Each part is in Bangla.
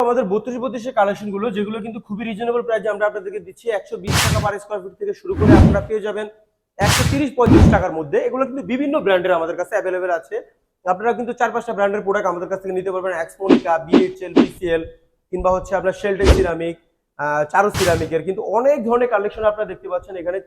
আমাদের বত্রিশ বত্রিশের কালেকশনগুলো, যেগুলো কিন্তু খুবই রিজনেবল প্রাইসে আমরা আপনাদেরকে দিচ্ছি, একশো বিশ টাকা পার স্কোয়ার ফিট থেকে শুরু করে আপনারা পেয়ে যাবেন একশো তিরিশ পঁয়ত্রিশ টাকার মধ্যে। এগুলো কিন্তু বিভিন্ন ব্র্যান্ডের আমাদের কাছে অ্যাভেলেবেল আছে। আপনারা কিন্তু চার পাঁচটা ব্র্যান্ডের প্রোডাক্ট আমাদের কাছ থেকে নিতে পারবেন। এক্সপোনিকা বিএইচএল বিসিএল কিংবা হচ্ছে আপনার শেল্টেক সিরামিক চারু সিরামিকের কিন্তু অনেক ধরনের কালেকশন আপনারা দেখতে পাচ্ছেন। এখানে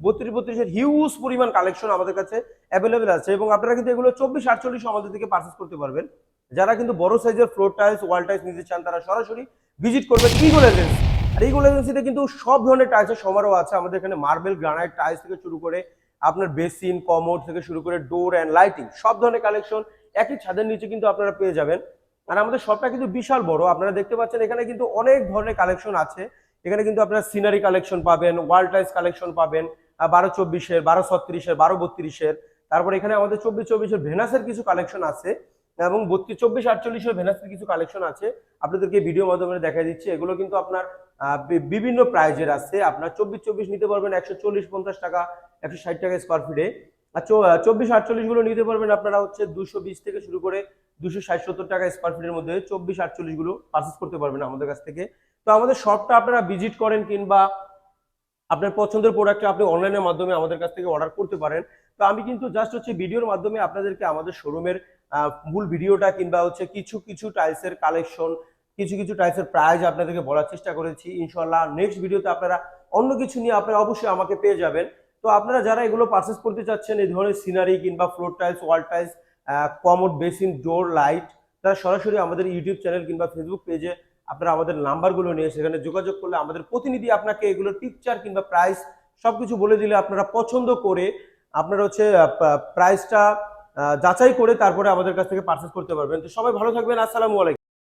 বত্রিশ বত্রিশের হিউজ পরিমাণ কালেকশন আমাদের কাছে অ্যাভেলেবেল আছে। এবং আপনারা কিন্তু এগুলো চব্বিশ আটচল্লিশ আমাদের থেকে পারচেস করতে পারবেন। যারা কিন্তু বড় সাইজের ফ্লোর টাইলস ওয়াল টাইলস নিতে চান, তারা সরাসরি ভিজিট করবেন ইগল এজেন্সি আর ইগল এজেন্সিতে কিন্তু সব ধরনের টাইলসের সমারোহ আছে। আমাদের এখানে মার্বেল গ্রানাইট টাইলস থেকে শুরু করে আপনার বেসিন কমোড থেকে শুরু করে ডোর অ্যান্ড লাইটিং সব ধরনের কালেকশন একই ছাদের নিচে কিন্তু আপনারা পেয়ে যাবেন। আর আমাদের শপটা কিন্তু বিশাল বড়। আপনারা দেখতে পাচ্ছেন এখানে কিন্তু অনেক ধরনের কালেকশন আছে। এখানে কিন্তু আপনারা সিনারি কালেকশন পাবেন ওয়াল টাইলস কালেকশন পাবেন বারো চব্বিশের, বারো ছত্রিশের, বারো বত্রিশের। তারপর এখানে আমাদের চব্বিশ চব্বিশের ভেনাসের কিছু কালেকশন আছে। এবং বত্রিশ, চব্বিশ আটচল্লিশের ভেনাসের কিছু কালেকশন আছে। আপনাদেরকে ভিডিও মাধ্যমে দেখা দিচ্ছি। এগুলো কিন্তু আপনার বিভিন্ন প্রাইজের আছে। আপনার চব্বিশ চব্বিশ নিতে পারবেন একশো চল্লিশ, পঞ্চাশ টাকা, একশো ষাট টাকা স্কোয়ার ফিটে আর চব্বিশ আটচল্লিশগুলো নিতে পারবেন আপনারা হচ্ছে দুশো বিশ থেকে শুরু করে দুশো ষাট, সত্তর টাকা স্কোয়ার ফিটের মধ্যে চব্বিশ আটচল্লিশগুলো পারচেস করতে পারবেন আমাদের কাছ থেকে। তো আমাদের শপটা আপনারা ভিজিট করেন কিংবা আপনার পছন্দের প্রোডাক্টটা আপনি অনলাইনের মাধ্যমে আমাদের কাছ থেকে অর্ডার করতে পারেন। তো আমি কিন্তু জাস্ট হচ্ছে ভিডিওর মাধ্যমে আপনাদেরকে আমাদের শোরুমের মূল ভিডিওটা কিংবা হচ্ছে কিছু কিছু টাইলসের কালেকশন কিছু কিছু টাইলসের প্রাইস আপনাদেরকে বলার চেষ্টা করেছি। ইনশাল্লাহ নেক্সট ভিডিওতে আপনারা অন্য কিছু নিয়ে আপনারা অবশ্যই আমাকে পেয়ে যাবেন। তো আপনারা যারা এগুলো পারচেস করতে চাচ্ছেন, এই ধরনের সিনারি কিংবা floor tiles wall tiles commode basin door light তারা সরাসরি আমাদের ইউটিউব চ্যানেল কিংবা ফেসবুক পেজে আপনারা আমাদের নাম্বারগুলো নিয়ে সেখানে যোগাযোগ করলে আমাদের প্রতিনিধি আপনাকে এগুলোর পিকচার কিংবা প্রাইস সবকিছু বলে দিলে আপনারা পছন্দ করে আপনারা হচ্ছে প্রাইসটা যাচাই করে তারপরে আমাদের কাছ থেকে পারচেস করতে পারবেন। তো সবাই ভালো থাকবেন। আসসালামু আলাইকুম।